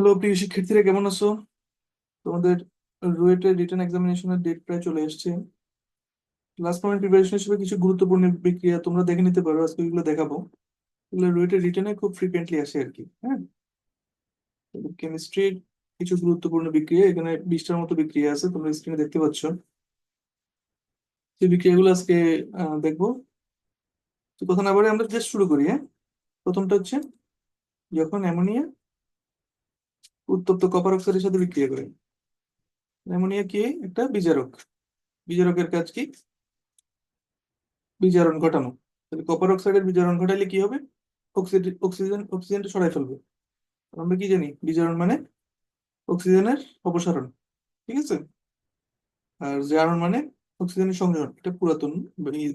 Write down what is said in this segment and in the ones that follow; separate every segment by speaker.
Speaker 1: Hello প্রিয় শিক্ষার্থীরা, কেমন আছো? তোমাদের রুয়েটের রিটেন এক্সামিনেশনের ডেট প্রায় চলে এসেছে। লাস্ট মোমেন্ট প্রিপারেশন হিসেবে কিছু গুরুত্বপূর্ণ বিক্রিয়া তোমরা দেখে নিতে পারো, আজকে এগুলো দেখাবো। এগুলো রুয়েটের রিটেনে খুব ফ্রিকুয়েন্টলি আসে আর কি হ্যাঁ? কেমিস্ট্রির কিছু গুরুত্বপূর্ণ বিক্রিয়া, এখানে বিশটার মতো বিক্রিয়া আছে, তোমরা স্ক্রিনে দেখতে পাচ্ছ। সেই বিক্রিয়াগুলো আজকে দেখব। তো কথা না বলে আমরা জাস্ট শুরু করি হ্যাঁ? প্রথমটা হচ্ছে, যখন অ্যামোনিয়া উত্তপ্ত কপার অক্সাইডের সাথে বিক্রিয়া করে। অ্যামোনিয়া কি? একটা বিজারক। বিজারকের কাজ কি? বিজারণ ঘটানো। তাহলে কপার অক্সাইডের বিজারণ ঘটাইলে কি হবে? অক্সিজেন অক্সিজেন অক্সিজেনটা সরাই ফেলবে। আমরা কি জানি? বিজারণ মানে অক্সিজেনের অপসারণ। ঠিক আছে? আর জারণ মানে অক্সিজেনের সংযোজন। এটা পুরাতন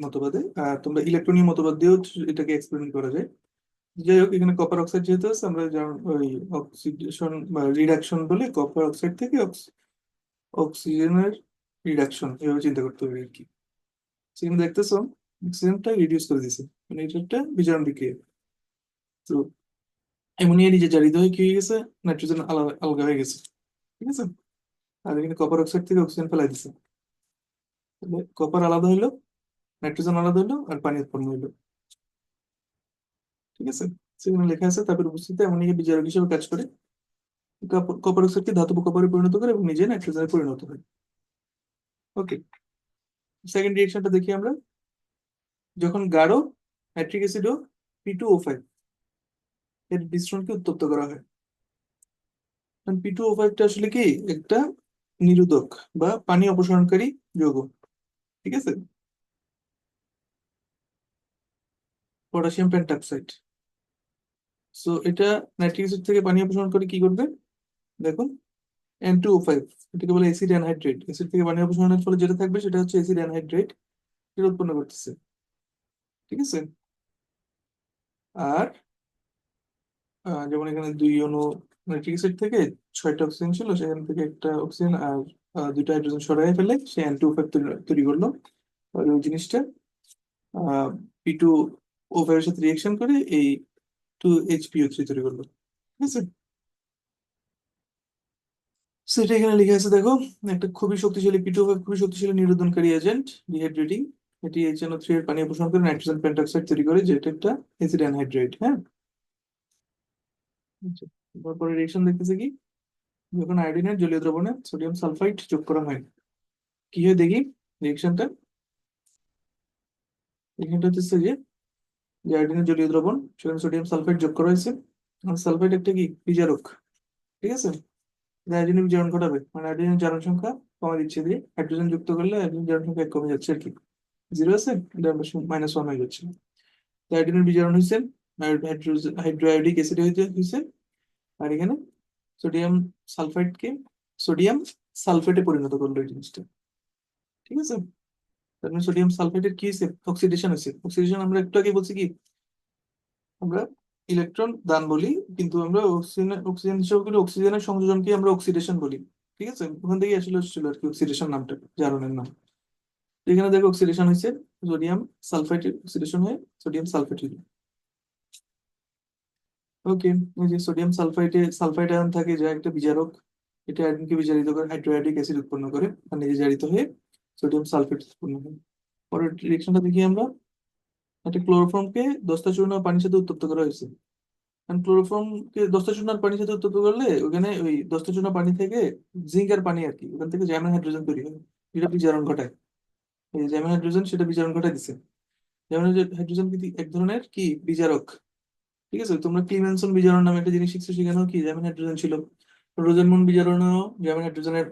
Speaker 1: মতবাদে। আর তোমরা ইলেকট্রনীয় মতবাদ দিয়েও এটাকে এক্সপ্লেন করা যায়। যাই হোক এখানে কপার অক্সাইড যেহেতু আছে, আমরা যেমন ওই অক্সিডেশন বা রিডাকশন বলে কপার অক্সাইড থেকে অক্সিজেনের রিডাকশন এভাবে চিন্তা করতে হবে আর কি। সেখানে দেখতেছো অক্সিজেনটা রিডিউস করে দিছে মানে এটা একটা বিজারণ বিক্রিয়া। তো অ্যামোনিয়া নিজে জারিত হয়ে কি হয়ে গেছে? নাইট্রোজেন আলগা হয়ে গেছে, ঠিক আছে? আর এখানে কপার অক্সাইড থেকে অক্সিজেন ফেলাই দিছে। কপার আলাদা হইল নাইট্রোজেন আলাদা হইল, আর পানি উৎপন্ন হইল। ঠিক আছে? সেখানে লেখা আছে তারপর উপস্থিতি অ্যামোনিয়া বিজারক হিসেবে কাজ করে। কপ- কপার অক্সাইডকে ধাতব কপারে পরিণত করে এবং নিজে নাইট্রোজেনে পরিণত হয়। ওকে সেকেন্ড রিয়েকশনটা দেখি আমরা। যখন গাঢ় নাইট্রিক অ্যাসিড ও পি টু ও ফাইভ এর মিশ্রণকে উত্তপ্ত করা হয়। পি টু ও ফাইভটা আসলে কি? একটা নিরোধক বা পানি অপসারণকারী যৌগ। ঠিক আছে? পটাশিয়াম পেন্টঅক্সাইড সো এটা নাইট্রিক অ্যাসিড থেকে পানি অপসারণ করে কি করবে? দেখুন এন টু ও ফাইভ এটাকে বলে অ্যাসিড অ্যানহাইড্রেট অ্যাসিড থেকে পানি অপসারণের ফলে যেটা থাকবে সেটা হচ্ছে অ্যাসিড অ্যানহাইড্রেট যেটা উৎপন্ন করতেছে। ঠিক আছে? আর যেমন এখানে দুই অণু নাইট্রিক অ্যাসিড থেকে ছয়টা অক্সিজেন ছিল, সেখান থেকে একটা অক্সিজেন আর দুইটা হাইড্রোজেন সরাই ফেলে, সে এন টু ফাইভ তৈরি করল। ওই জিনিসটা পি টু ও ফাইভ এর সাথে রিয়েকশন করে এই টু এইচ পিও থ্রি তৈরি করল ঠিক আছে সেটা এখানে লিখে আছে দেখো একটা খুবই শক্তিশালী পি টু খুবই শক্তিশালী নিরোধনকারী এজেন্ট ডিহাইড্রেটিং এটি এইচ এন থ্রি এর পানি অপসারণ করে নাইট্রোজেন পেন্টঅক্সাইড তৈরি করে যেটা একটা অ্যাসিড অ্যানহাইড্রেট হ্যাঁ? আচ্ছা, তারপরে রিয়েকশন দেখতেছে কি? যখন আয়োডিনের জলীয় দ্রবণে সোডিয়াম সালফাইড যোগ করা হয় কি হয় দেখি? রিয়েকশনটা এখানটা হচ্ছে যে যে আয়োডিনের জলীয় দ্রবণ সেখানে সোডিয়াম সালফাইড যোগ করা হয়েছে। সালফাইড একটা কি? বিজারক ঠিক আছে? আয়োডিনের বিজারণ ঘটাবে। মানে আয়োডিনের জারণ সংখ্যা কমে দিচ্ছে দিয়ে হাইড্রোজেন যুক্ত করলে আয়োডিনের জারণ সংখ্যা কমে যাচ্ছে আর কি। জিরো আছে? মাইনাস ওয়ান হয়ে যাচ্ছে। আয়োডিনের বিজারণ হয়েছে। হাইড্রোআয়োডিক অ্যাসিড হয়েছে। আর এখানে সোডিয়াম সালফাইডকে সোডিয়াম সালফেটে পরিণত করল এই জিনিসটা। ঠিক আছে? তার সোডিয়াম সালফেটের কি হয়েছে? অক্সিডেশন হয়েছে। অক্সিডেশন আমরা একটু আগে বলছি কি? আমরা ইলেকট্রন দান বলি, কিন্তু আমরা অক্সিজেন অক্সিজেন অক্সিজেনের সংযোজনকে আমরা অক্সিডেশন বলি। ঠিক আছে? ওখান থেকে আসলে হচ্ছিল আর কি অক্সিডেশন নামটা, জারণের নাম। এখানে দেখো অক্সিডেশন হয়েছে সোডিয়াম সালফাইড অক্সিডেশন হয়ে সোডিয়াম সালফেট হইল ওকে এই যে সোডিয়াম সালফাইডে সালফাইড আয়ন থাকে, যা একটা বিজারক এটা আয়নকে বিজারিত করে হাইড্রোআয়োডিক অ্যাসিড উৎপন্ন করে আর নিজে জারিত হয়ে সোডিয়াম সালফেট উৎপন্ন হয়। পরের রিয়েকশনটা দেখি আমরা। একটা ক্লোরোফর্মকে দস্তা চূর্ণ পানির সাথে উত্তপ্ত করা হয়েছে। কারণ ক্লোরোফর্মকে দস্তা চূর্ণার পানির সাথে উত্তপ্ত করলে ওখানে ওই দস্তা চূর্ণ পানি থেকে জিঙ্ক আর পানি আর কি, ওখান থেকে জ্যামিন হাইড্রোজেন তৈরি হয়, যেটা বিজারণ ঘটায়। এই জ্যামিন হাইড্রোজেন, সেটা বিজারণ ঘটায় দিছে। জ্যামিন হাইড্রোজেন কি এক ধরনের? কি? বিজারক। ঠিক আছে? তোমরা ক্লিমেনসন বিজারণ নামে একটা জিনিস শিখছো সেখানেও কি জ্যামিন হাইড্রোজেন ছিল? রোজেনমুন বিজারণেও জ্যামিন হাইড্রোজেনের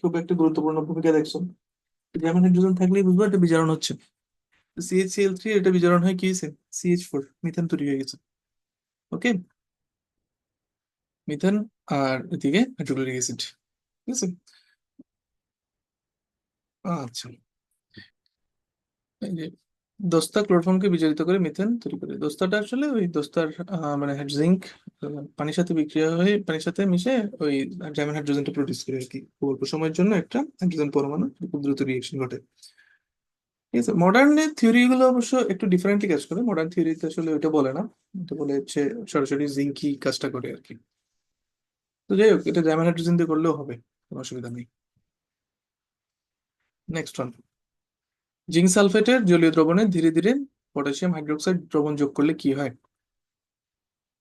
Speaker 1: খুব একটা গুরুত্বপূর্ণ ভূমিকা দেখছ? জ্যামিন হাইড্রোজেন থাকলেই বুঝব এটা বিজারণ হচ্ছে। সিএইচসিএল থ্রি এটা বিজারণ হয় কি হয়েছে? সিএইচ ফোর মিথেন তৈরি হয়ে গেছে। ওকে মিথেন আর এদিকে হাইড্রোক্লোরিক অ্যাসিড ঠিক আছে? আচ্ছা। এই যে দস্তা ক্লোরোফর্মকে বিজারিত করে মিথেন তৈরি করে। দস্তাটা আসলে ওই দস্তার মানে জিঙ্ক পানির সাথে বিক্রিয়া হয়ে পানির সাথে মিশে ওই জাইমিন হাইড্রোজেনটা প্রডিউস করে আর কি অল্প সময়ের জন্য একটা হাইড্রোজেন পরমাণু খুব দ্রুত রিয়েকশন ঘটে। ঠিক আছে মডার্ন থিওরি গুলো অবশ্য একটু ডিফারেন্টলি কাজ করে। মডার্ন থিওরিতে আসলে ওইটা বলে না। এটা বলে হচ্ছে সরাসরি জিঙ্কই কাজটা করে আর কি তো যাই হোক, এটা ডায়মন্ড হাইড্রোজেন দিয়ে করলেও হবে, কোনো অসুবিধা নেই। নেক্সট ওয়ান জিঙ্ক সালফেটের জলীয় দ্রবণে ধীরে ধীরে পটাশিয়াম হাইড্রোক্সাইড দ্রবণ যোগ করলে কি হয়?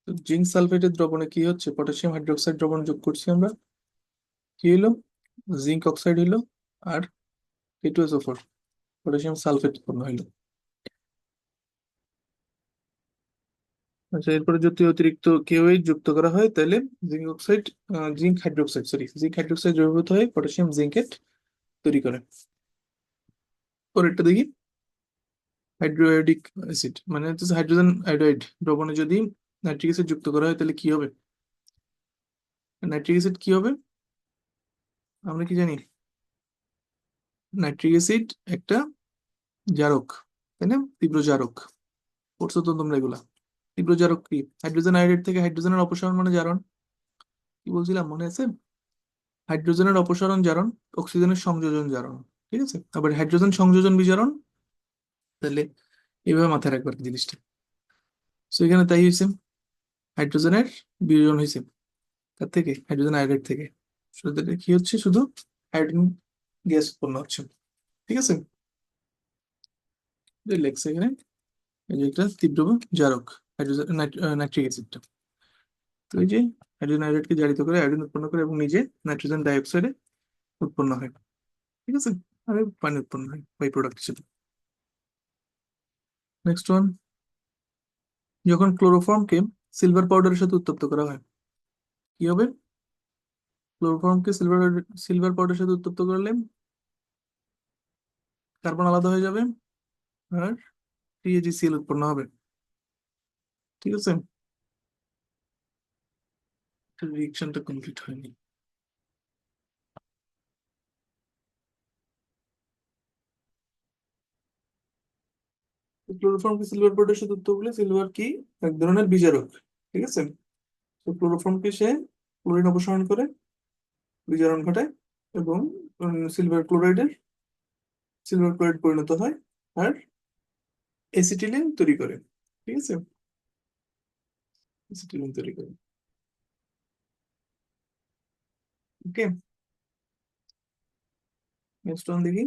Speaker 1: তো জিঙ্ক সালফেটের দ্রবণে কি হচ্ছে? পটাশিয়াম হাইড্রোক্সাইড দ্রবণ যোগ করছি আমরা। কি হলো? জিঙ্ক অক্সাইড হলো আর কে ফোর পটাশিয়াম সালফেট উৎপন্ন হইল আচ্ছা এরপরে যদি অতিরিক্ত কেউই যুক্ত করা হয়, তাহলে zinc oxide zinc hydroxide sorry zinc hydroxide দ্রবীভূত হয়ে পটাশিয়াম জিঙ্কেট তৈরি করে। পরেরটা দেখি। হাইড্রোআইডিক অ্যাসিড মানে হচ্ছে হাইড্রোজেন আয়োডাইড দ্রবণে যদি নাইট্রিক অ্যাসিড যুক্ত করা হয় তাহলে কি হবে? নাইট্রিক অ্যাসিড কি হবে? আমরা কি জানি? নাইট্রিক অ্যাসিড একটা জারক, তাই না? তীব্র জারক। পড়ছো তো তোমরা এগুলা। তীব্র জারক কি? হাইড্রোজেন আয়োডাইড থেকে হাইড্রোজেনের অপসারণ মানে জারণ। কি বলছিলাম? মনে আছে? হাইড্রোজেনের অপসারণ জারণ অক্সিজেনের সংযোজন জারণ। ঠিক আছে? আবার হাইড্রোজেন সংযোজন বিজারণ তাহলে এইভাবে মাথায় রাখবার জিনিসটা। সো এখানে তাই হয়েছে। হাইড্রোজেনের বিয়োজন হয়েছে। তার থেকে হাইড্রোজেন আয়োডাইড থেকে। কি হচ্ছে? শুধু হাইড্রোজেন গ্যাস উৎপন্ন হচ্ছে। ঠিক আছে? লেখছে এখানে একটা তীব্র জারক হাইড্রোজেন নাইট্রিক অ্যাসিডটা তো এই যে হাইড্রোজেন আয়োডাইডকে জারিত করে আয়োডিন উৎপন্ন করে এবং নিজে নাইট্রোজেন ডাইঅক্সাইডে উৎপন্ন হয়। ঠিক আছে? পানি উৎপন্ন হয় বাই প্রোডাক্ট হিসেবে নেক্সট ওয়ান যখন ক্লোরোফর্মকে সিলভার পাউডারের সাথে উত্তপ্ত করা হয় কি হবে ক্লোরোফর্মকে সিলভার সিলভার পাউডারের সাথে উত্তপ্ত করলে কার্বন আলাদা হয়ে যাবে আর টিএজিসিএল উৎপন্ন হবে ঠিক আছে রিয়েকশনটা কমপ্লিট হয়নি ক্লোরোফর্মকে সিলভার পাউডারের সাথে উত্তপ্ত করলে সিলভার কি এক ধরনের বিজারক ঠিক আছে? তো ক্লোরোফর্মকে সে ক্লোরিন অপসারণ করে, বিজারণ ঘটায় এবং সিলভার ক্লোরাইডের সিলভার ক্লোরাইড পরিণত হয় আর এসিটিলিন তৈরি করে, ঠিক আছে? এসিটিলিন তৈরি করে। ওকে নেক্সট ওয়ান দেখি।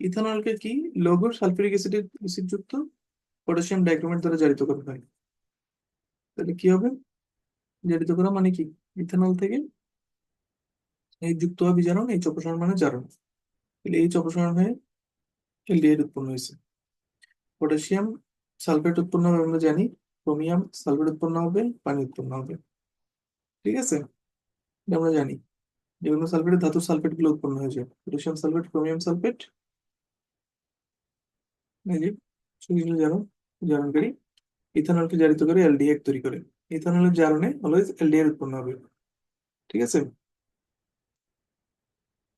Speaker 1: ইথানলকে কি লৌহ সালফিউরিক অ্যাসিডের অ্যাসিড যুক্ত পটাশিয়াম ডাইক্রোমেট দ্বারা জারিত করা হয়? তাহলে কি হবে? জারিত করা মানে কি? ইথানল থেকে এই যুক্ত হওয়া বিজারণ এই অপসারণ মানে জারণ। তাহলে এই অপসারণ হয়ে এলডিহাইড উৎপন্ন হয়েছে। পটাশিয়াম সালফেট উৎপন্ন হবে, আমরা জানি। ক্রোমিয়াম সালফেট উৎপন্ন হবে, পানি উৎপন্ন হবে। ঠিক আছে? আমরা জানি। যেগুলো সালফেটের ধাতু সালফেটগুলো উৎপন্ন হয়েছে। পটাশিয়াম সালফেট, ক্রোমিয়াম সালফেট জারণ, জারণকারী ইথানলকে জারিত করে এলডিহাইড তৈরি করে। ইথানলের জারণে অলওয়েজ এলডিহাইড উৎপন্ন হবে। ঠিক আছে?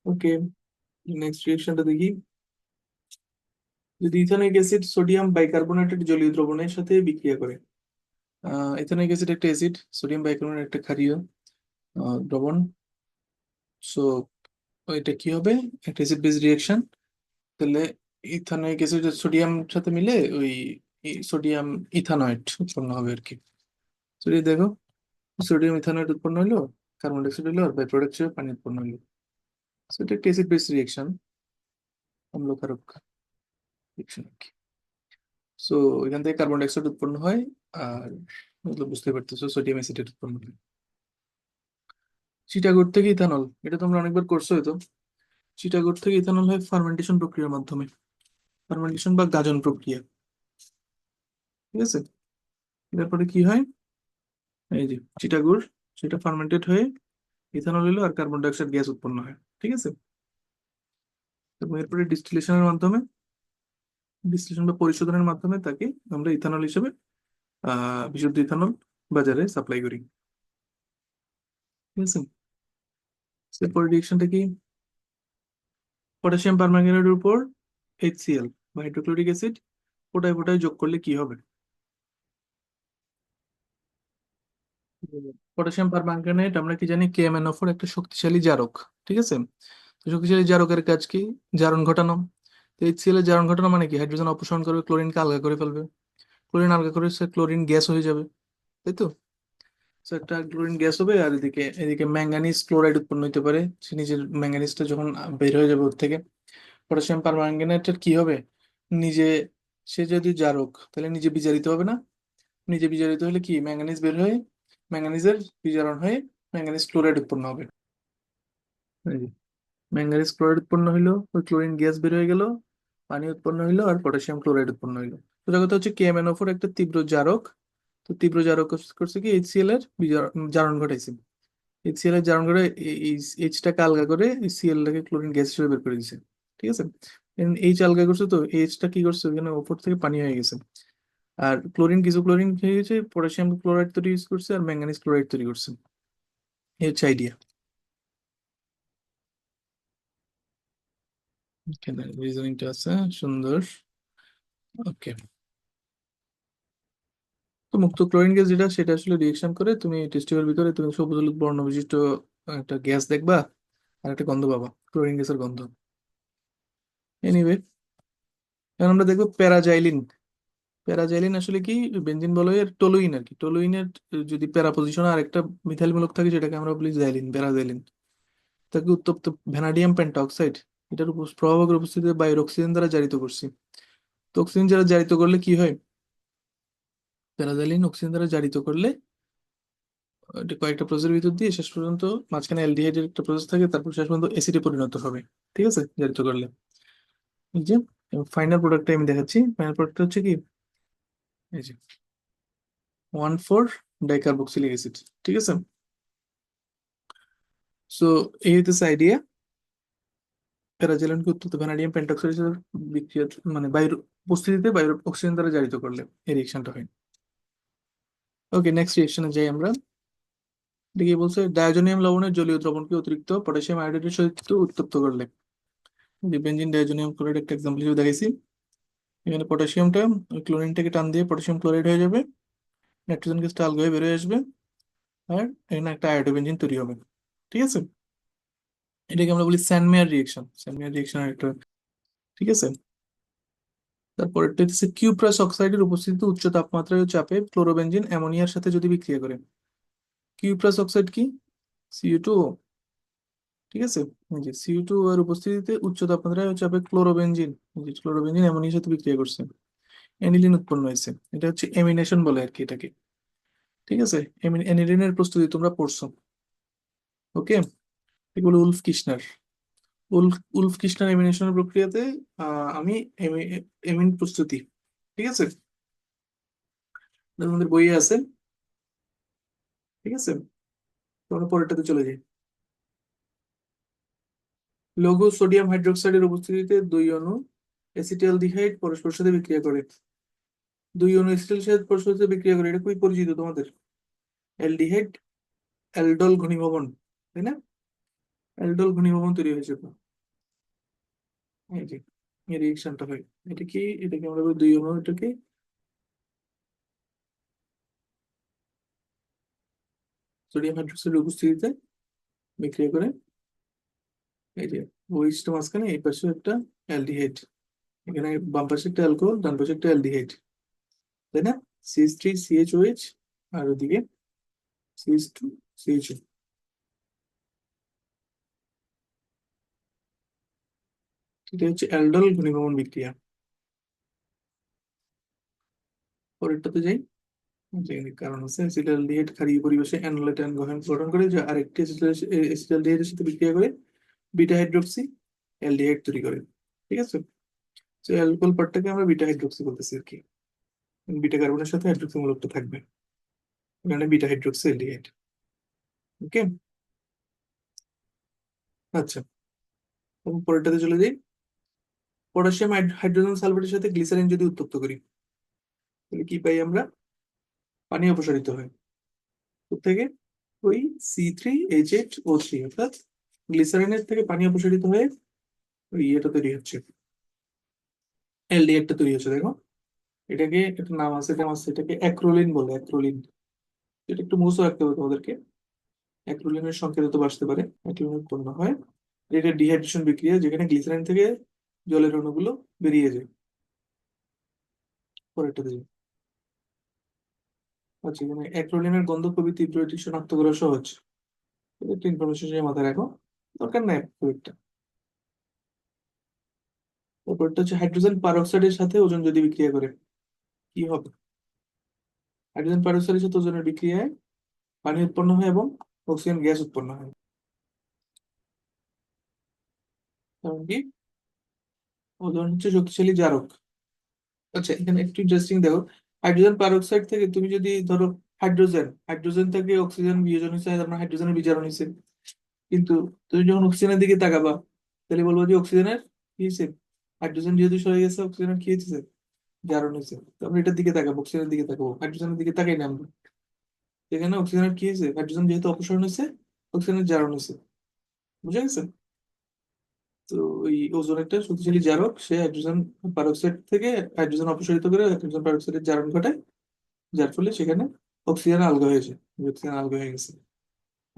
Speaker 1: ওকে নেক্সট রিঅ্যাকশনটা দেখি। যদি ইথানিক অ্যাসিড সোডিয়াম বাইকার্বনেটেড জলীয় দ্রবণের সাথে বিক্রিয়া করে ইথানিক অ্যাসিড একটা অ্যাসিড, সোডিয়াম বাইকার্বনেট একটা ক্ষারীয় দ্রবণ। সো এটা কি হবে? একটা অ্যাসিড বেস রিঅ্যাকশন তাহলে ইথানিক অ্যাসিড সোডিয়াম সাথে মিলে ওই সোডিয়াম ইথানয়েড উৎপন্ন হবে আর কি। তো দেখো, সোডিয়াম ইথানয়েড উৎপন্ন হলো কার্বন ডাইঅক্সাইড হলো আর বাই প্রোডাক্ট হিসেবে পানি উৎপন্ন হলো সো এটা একটা অ্যাসিড বেস রিঅ্যাকশন অম্লকারক রিঅ্যাকশন আর কি। সো এখান থেকে কার্বন ডাইঅক্সাইড উৎপন্ন হয় আর বুঝতে পারতেছো সোডিয়াম অ্যাসিডেট উৎপন্ন হয়। চিটাগোর থেকে ইথানল, এটা তোমরা অনেকবার করছ হয়তো। চিটাগোর থেকে ইথানল হয় ফার্মেন্টেশন প্রক্রিয়ার মাধ্যমে। ফার্মেন্টেশন বা গাজন প্রক্রিয়া। ঠিক আছে? তারপরে কি হয়? এই যে চিটাগুড় সেটা ফার্মেন্টেড হয়ে ইথানল হলো আর কার্বন ডাইঅক্সাইড গ্যাস উৎপন্ন হয়। ঠিক আছে? এবং এরপরে ডিস্টিলেশনের মাধ্যমে ডিস্টিলেশন বা পরিশোধনের মাধ্যমে তাকে আমরা ইথানল হিসেবে বিশুদ্ধ ইথানল বাজারে সাপ্লাই করি। ঠিক আছে? এরপরে রিয়েকশনটা কি? পটাশিয়াম পারম্যাঙ্গানেটের উপর HCl বা হাইড্রোক্লোরিক অ্যাসিড ফোটায় ফোটায় যোগ করলে কি হবে? পটাশিয়াম পারম্যাঙ্গানেট আমরা কি জানি KMnO4 একটা শক্তিশালী জারক, ঠিক আছে? তো শক্তিশালী জারকের কাজ কি? জারণ ঘটানো। তো HCl এর জারণ ঘটানো মানে কি? হাইড্রোজেন অপসারণ করবে ক্লোরিনকে আলগা করে ফেলবে। ক্লোরিন আলগা করে সে ক্লোরিন গ্যাস হয়ে যাবে, তাই তো? তো একটা ক্লোরিন গ্যাস হবে আর এদিকে এদিকে ম্যাঙ্গানিজ ক্লোরাইড উৎপন্ন হতে পারে। সে নিজের ম্যাঙ্গানিজটা যখন বের হয়ে যাবে ওর থেকে। পটাশিয়াম পারম্যাঙ্গানেটের কি হবে? নিজে সে যদি জারক তাহলে নিজে বিজারিত হবে না। নিজে বিজারিত হলে কি? ম্যাঙ্গানিজ বের হয়ে ম্যাঙ্গানিজের বিজারণ হয়ে ম্যাঙ্গানিজ ক্লোরাইড উৎপন্ন হবে। ম্যাঙ্গানিজ ক্লোরাইড উৎপন্ন হইল ওই ক্লোরিন গ্যাস বের হয়ে গেল পানি উৎপন্ন হইল আর পটাশিয়াম ক্লোরাইড উৎপন্ন হইল। তো কথা হচ্ছে কেএমএনও একটা তীব্র জারক। তো তীব্র জারক করছে কি? এইচসিএল এর জারণ ঘটাইছে। এইচসিএল এর জারণ করে এইচটাকে আলগা করে সিএল টাকে ক্লোরিন গ্যাস হিসেবে বের করে দিছে। ঠিক আছে? এইচ আলগা করছে তো এইচটা কি করছে? ওখানে ওপর থেকে পানি হয়ে গেছে। আর ক্লোরিন কিছু ক্লোরিন হয়ে গেছে পটাশিয়াম ক্লোরাইড তৈরি ইউজ করছে আর ম্যাঙ্গানিজ ক্লোরাইড তৈরি করছে। এই হচ্ছে আইডিয়া এখানে রিজনিংটা আছে, সুন্দর। ওকে তো মুক্ত ক্লোরিন গ্যাস যেটা, সেটা আসলে রিয়েকশন করে, তুমি টেস্ট টিউবের ভিতরে তুমি সবুজ হলুদ বর্ণ বিশিষ্ট একটা গ্যাস দেখবা, আর একটা গন্ধ পাবা ক্লোরিন গ্যাসের গন্ধ। এনিওয়ে এখন আমরা দেখব প্যারাজাইলিন। প্যারাজাইলিন আসলে কি? বেনজিন বলয়ের টলুইন আর কি। টলুইনের, যদি প্যারা পজিশনে আরেকটা মিথাইল মূলক থাকে, সেটাকে আমরা বলি জাইলিন প্যারাজাইলিন তাকে উত্তপ্ত ভ্যানাডিয়াম পেন্টঅক্সাইড এটার উপ- প্রভাবকের উপস্থিতিতে বায়ুর অক্সিজেন দ্বারা জারিত করছি। তো অক্সিজেন দ্বারা জারিত করলে কি হয়? প্যারাজাইলিন অক্সিজেন দ্বারা জারিত করলে কয়েকটা প্রসেসের ভিতর দিয়ে শেষ পর্যন্ত মাঝখানে অ্যালডিহাইডের একটা প্রসেস থাকে, তারপর শেষ পর্যন্ত অ্যাসিডে পরিণত হবে। ঠিক আছে? জারিত করলে। যে ফাইনাল প্রোডাক্টটা আমি দেখাচ্ছি। ফাইনাল প্রোডাক্টটা হচ্ছে কি? এই যে ওয়ান ফোর ডাইকার্বক্সিলিক অ্যাসিড ঠিক আছে? সো এই হইতেছে আইডিয়া প্যারাজেলনকে উত্তপ্ত ভ্যানাডিয়াম পেন্টঅক্সাইড হিসেবে বিক্রিয়া মানে বায়ুর উপস্থিতিতে বায়ুর অক্সিজেন দ্বারা জারিত করলে এই রিয়েকশনটা হয়। ওকে নেক্সট রিয়েকশনে যাই আমরা। কি বলছে? ডায়োজোনিয়াম লবণের জলীয় দ্রবণকে অতিরিক্ত পটাশিয়াম আয়োডাইডের সহিত উত্তপ্ত করলে। বেঞ্জিন ডায়োজোনিয়াম ক্লোরাইড একটা এক্সাম্পল হিসেবে দেখাইছি। এখানে পটাশিয়ামটা ওই ক্লোরিনটাকে টান দিয়ে পটাশিয়াম ক্লোরাইড হয়ে যাবে নাইট্রোজেন গ্যাসটা আলগা হয়ে বেরিয়ে আসবে, আর এখানে একটা আয়োডোবেঞ্জিন তৈরি হবে, ঠিক আছে? এটাকে আমরা বলি স্যানমেয়ার রিয়েকশন স্যানমেয়ার রিয়েকশন একটা, ঠিক আছে? তারপর এটা হচ্ছে কিউপ্রাস অক্সাইডের উপস্থিতিতে উচ্চ তাপমাত্রায় ও চাপে ক্লোরোবেনজিন অ্যামোনিয়ার সাথে যদি বিক্রিয়া করে। কিউপ্রাস অক্সাইড কি? সিইউ টু ঠিক আছে? যে সিইউ টু এর উপস্থিতিতে উচ্চ তাপমাত্রায় হচ্ছে চাপে ক্লোরোবেনজিন যে ক্লোরোবেনজিন অ্যামোনিয়ার সাথে বিক্রিয়া করছে। অ্যানিলিন উৎপন্ন হয়েছে। এটা হচ্ছে এমিনেশন বলে আর কি এটাকে। ঠিক আছে? অ্যানিলিনের প্রস্তুতি তোমরা পড়ছো। ওকে এগুলো উলফ কৃষ্ণার। উলফ কিশনার এমিনেশনের প্রক্রিয়াতে আমি এমি- এমিন প্রস্তুতি। ঠিক আছে? তোমাদের বইয়ে আছে। ঠিক আছে? তোমরা পরেরটাতে চলে যাই। লঘু সোডিয়াম হাইড্রোক্সাইডের উপস্থিতিতে দুই অণু অ্যাসিটালডিহাইড পরস্পর সাথে বিক্রিয়া করে। দুই অণু অ্যাসিটাল সাথে পরস্পরের সাথে বিক্রিয়া করে, এটা খুবই পরিচিত তোমাদের। অ্যালডিহাইড, অ্যালডল ঘনীভবন, তাই না? অ্যালডল ঘনীভবন তৈরি হয়েছে তো। এই যে, এই রিয়েকশনটা হয়। এটা কি? এটাকে আমরা বলি দুই অণু? এটাকে সোডিয়াম হাইড্রোক্সাইডের উপস্থিতিতে বিক্রিয়া করে। এই যে ওইচটা মাঝখানে এই পাশে একটা অ্যালডিহাইড। এখানে বাম পাশে একটা অ্যালকোহল ডান পাশে একটা অ্যালডিহাইড। তাই না? সিএইচ থ্রি সিএইচওএইচ আর ওদিকে সিএইচ টু সিএইচও এটা হচ্ছে অ্যালডল ঘনীভবন বিক্রিয়া। পরেরটাতে যাই। কারণ আছে অ্যাসিটালডিহাইড ক্ষারীয় পরিবেশে অ্যানোলেট গঠন করে, যে আরেকটি অ্যাসিটালডিহাইডের সাথে বিক্রিয়া করে। বিটা হাইড্রোক্সি অ্যালডিহাইড তৈরি করে। ঠিক আছে? তো অ্যালকোহল পার্টটাকে আমরা বিটা হাইড্রোক্সি বলতেছি আর কি। বিটা কার্বনের সাথে হাইড্রোক্সি মূলকটা থাকবে। এখানে বিটা হাইড্রোক্সি অ্যালডিহাইড ওকে আচ্ছা। পরেরটাতে চলে যাই। পটাশিয়াম হাইড্রোজেন সালফেটের সাথে গ্লিসারিন যদি উত্তপ্ত করি, তাহলে কি পাই আমরা? পানি অপসারিত হয়। থেকে ওই C three H eight O three অর্থাৎ গ্লিসারিনের থেকে পানি অপসারিত হয়ে ওই ইয়েটা তৈরি হচ্ছে। এলডিএফটা তৈরি হচ্ছে, দেখো। এটাকে একটা নাম আছে নাম আছে এটাকে অ্যাক্রোলিন বলে অ্যাক্রোলিন এটা একটু মুখস্থ রাখতে হবে তোমাদেরকে। অ্যাক্রোলিনের সংকেত তো আসতে পারে। অ্যাক্রোলিন উৎপন্ন হয়। এটা ডিহাইড্রেশন বিক্রিয়া, যেখানে গ্লিসারিন থেকে জলের অণুগুলো বেরিয়ে যায়। পরেরটা দিই আচ্ছা এখানে অ্যাক্রোলিনের গন্ধ খুবই তীব্র এটি শনাক্ত করা সহজ। একটা ইনফরমেশন মাথায় রাখো। দরকার নাই একটা তারপরটা হচ্ছে হাইড্রোজেন পারঅক্সাইডের সাথে ওজন যদি বিক্রিয়া করে, কি হবে? হাইড্রোজেন পারঅক্সাইডের সাথে ওজনের বিক্রিয়ায় পানি উৎপন্ন হয় এবং অক্সিজেন গ্যাস উৎপন্ন হয়। কারণ কি? ওজন হচ্ছে শক্তিশালী জারক। আচ্ছা এখানে একটু ইন্টারেস্টিং দেখো। হাইড্রোজেন পারঅক্সাইড থেকে তুমি যদি ধরো হাইড্রোজেন হাইড্রোজেন থেকে অক্সিজেন বিয়োজন হয়েছে আমরা হাইড্রোজেনের বিজারণ হয়েছে। কিন্তু তুমি যখন অক্সিজেনের দিকে তাকাবা, তাহলে বলব যে অক্সিজেনের কি হয়েছে? হাইড্রোজেন যেহেতু সরে গেছে অক্সিজেনের কি হয়েছে জারণ হয়েছে তো আমরা এটার দিকে তাকাবো অক্সিজেনের দিকে তাকাবো। হাইড্রোজেনের দিকে তাকাই না আমরা। এখানে অক্সিজেনের কি হয়েছে হাইড্রোজেন যেহেতু অপসারণ হয়েছে অক্সিজেনের জারণ হয়েছে বুঝা গেছে? তো ওই ওজোন একটা শক্তিশালী জারক, সে হাইড্রোজেন পারঅক্সাইড থেকে হাইড্রোজেন অপসারিত করে হাইড্রোজেন পারঅক্সাইডের জারণ ঘটায়। যার ফলে সেখানে অক্সিজেন আলগা হয়েছে অক্সিজেন আলগা হয়ে গেছে।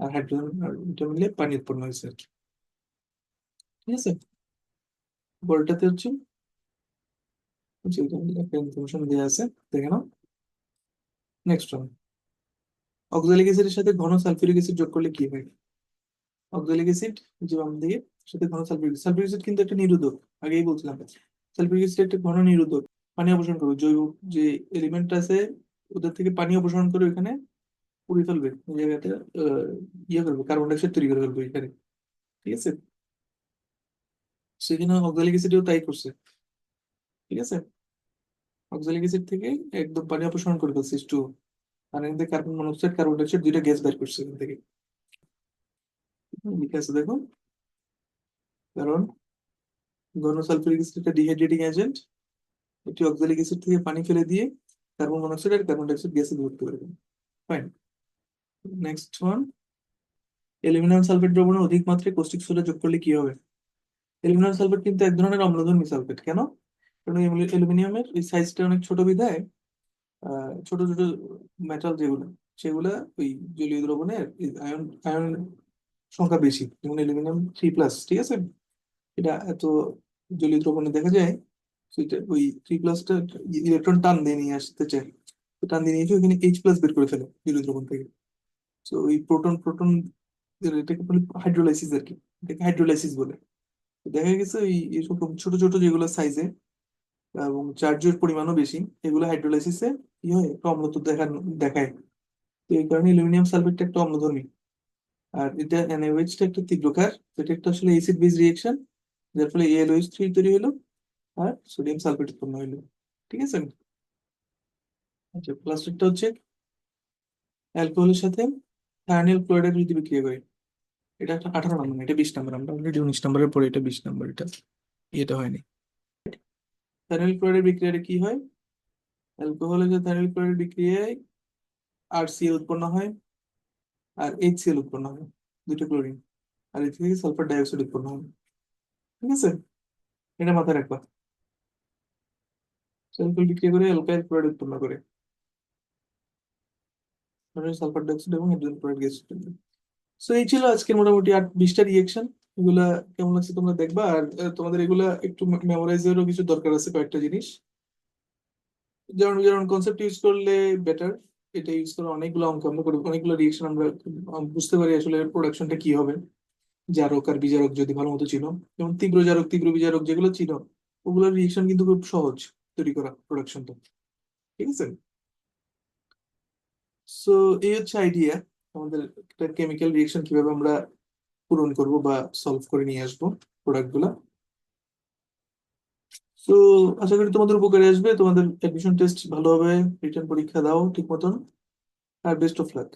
Speaker 1: আর হাইড্রোজেন মিলে পানি উৎপন্ন হয়েছে আর কি ঠিক আছে পরেরটাতে হচ্ছে একটা ইনফরমেশন দেওয়া আছে দেখে নাও নেক্সট ওয়ান অক্সালিক অ্যাসিডের সাথে ঘন সালফিউরিক অ্যাসিড যোগ করলে কি হয় অক্সালিক অ্যাসিড যে বাম সাথে ঘন সালফিউরিক সালফিউরিক অ্যাসিড কিন্তু একটা নিরোধক আগেই বলছিলাম সালফিউরিক অ্যাসিড একটা ঘন নিরোধক পানি অপসারণ করবে জৈব যে এলিমেন্ট আছে ওদের থেকে পানি অপসারণ করে ওখানে পুড়ে ফেলবে, ওই জায়গাতে ইয়ে করবে কার্বন ডাইঅক্সাইড তৈরি করে ফেলবে এখানে ঠিক আছে? সেখানে অক্সালিক অ্যাসিডও তাই করছে, ঠিক আছে? অক্সালিক অ্যাসিড থেকে একদম পানি অপসারণ করে ফেলছে টু পানির মধ্যে কার্বন মনোক্সাইড কার্বন ডাইঅক্সাইড দুইটা গ্যাস বের করছে এখান থেকে। লিখে আছে দেখো কারণ ঘন সালফিউরিক অ্যাসিড একটা ডিহাইড্রেটিং এজেন্ট এটি অক্সালিক অ্যাসিড থেকে পানি ফেলে দিয়ে কার্বন মনোক্সাইড আর কার্বন ডাইঅক্সাইড গ্যাসে বিভক্ত করে দেবে। Fine next one aluminium sulphate দ্রবণে অধিক মাত্রায় কস্টিক সোডা যোগ করলে কি হবে? অ্যালুমিনিয়াম সালফেট কিন্তু এক ধরনের অম্লধর্মী সালফেট কেন? কারণ অ্যালুমিনিয়ামের এই সাইজটা অনেক ছোট বিধায় ছোট ছোট মেটাল যেগুলো, সেগুলা ওই জলীয় দ্রবণের আয়ন আয়ন সংখ্যা বেশি। যেমন অ্যালুমিনিয়াম থ্রি প্লাস ঠিক আছে? এটা এত জলীয় দ্রবণে দেখা যায় সেটা ওই থ্রি প্লাসটা ইলেকট্রন টান দিয়ে নিয়ে আসতে চায়। টান দিয়ে নিয়ে এসে ওখানে এইচ প্লাস বের করে ফেলে জলীয় দ্রবণ থেকে। তো ওই প্রোটন প্রোটন এটাকে বলে হাইড্রোলাইসিস আর কি। এটাকে হাইড্রোলাইসিস বলে। দেখা গেছে ওই এরকম ছোট ছোট যেগুলো সাইজে এবং চার্জের পরিমাণও বেশি, এগুলো হাইড্রোলাইসিসে কি হয়, একটু অম্লত্ব দেখা, দেখায়। তো এই কারণে অ্যালুমিনিয়াম সালফেটটা একটা অম্লধর্মী। আর এটা NaOH টা একটা তীব্রক্ষার এটা একটা আসলে অ্যাসিড বেস রিয়েকশন যার ফলে AlOH থ্রি তৈরি হলো, আর সোডিয়াম সালফেট উৎপন্ন হলো ঠিক আছে? আচ্ছা প্লাস্টিকটা হচ্ছে অ্যালকোহলের সাথে থায়ানিল ক্লোরাইড যদি বিক্রিয়া করে, এটা একটা আঠারো নম্বর এটা বিশ নম্বর আমরা অলরেডি উনিশ নম্বরের পরে এটা বিশ নম্বর এটা ইয়েটা হয়নি। থায়ানিল ক্লোরাইড বিক্রিয়াটা কি হয়? অ্যালকোহলের সাথে থায়ানিল ক্লোরাইড বিক্রিয়ায় আর সিএল উৎপন্ন হয় আর এইচ সিএল উৎপন্ন হয়, দুটো ক্লোরিন আর এর থেকে সালফার ডাইঅক্সাইড উৎপন্ন হয়। ঠিক আছে? এটা মাথায় রাখবা। সালফার বিক্রিয়া করে অ্যালকাইল ক্লোরাইড উৎপন্ন করে। সালফার ডাইঅক্সাইড এবং হাইড্রোজেন ক্লোরাইড গ্যাস সো এই ছিল আজকের মোটামুটি আট বিশটা রিয়েকশন এগুলা কেমন লাগছে তোমরা দেখবা? আর তোমাদের এগুলা একটু মেমোরাইজেরও কিছু দরকার আছে কয়েকটা জিনিস। যেমন যেমন কনসেপ্ট ইউজ করলে বেটার এটা ইউজ করে অনেকগুলো অঙ্ক, আমরা করি অনেকগুলো রিয়েকশন আমরা বুঝতে পারি আসলে প্রোডাকশনটা কি হবে। জারক আর বিজারক যদি ভালো মতো চিনো। যেমন তীব্র জারক, তীব্র বিজারক যেগুলো চিনো, ওগুলোর রিয়েকশন কিন্তু খুব সহজ তৈরি করা প্রোডাকশনটা ঠিক আছে? সো এই হচ্ছে আইডিয়া আমাদের একটা কেমিক্যাল রিয়েকশন কীভাবে আমরা পূরণ করব বা সলভ করে নিয়ে আসব প্রোডাক্টগুলা। তো আশা করি তোমাদের উপকারে আসবে, তোমাদের অ্যাডমিশন টেস্ট ভালো হবে রিটার্ন পরীক্ষা দাও ঠিক মতন, আর বেস্ট অফ লাক